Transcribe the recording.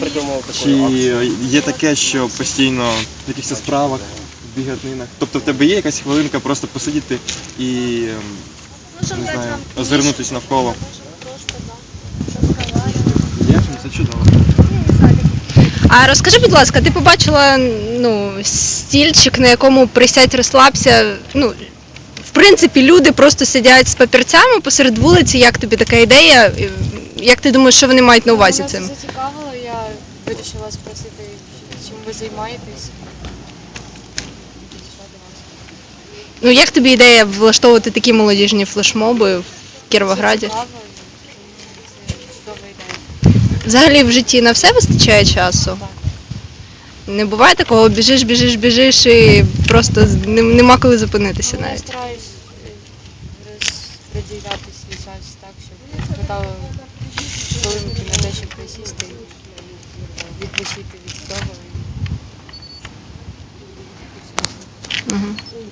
придумав Чи таку акцію. є таке, що постійно в якихось справах, бігатинах? Тобто в тебе є якась хвилинка просто посидіти і ем, не знаю, озирнутися навколо? Є? Ну, Це чудово. А розкажи, будь ласка, ти побачила ну, стільчик, на якому присядь, розслабся. Ну, в принципі, люди просто сидять з папірцями посеред вулиці. Як тобі така ідея? Як ти думаєш, що вони мають на увазі Мене цим? це зацікавило, я вирішила спросити, чим ви займаєтесь. Підійшла до вас. Ну як тобі ідея влаштовувати такі молодіжні флешмоби в Кіровограді? Цікаво, і це чудова ідея. Взагалі в житті на все вистачає часу? Так. Не буває такого, біжиш, біжиш, біжиш і просто з- нем- нема коли зупинитися Ну, Я навіть. стараюсь е, розподіляти свій час так, щоб хватало хвилинки на дачі присісти і відпочити від того. Мгм.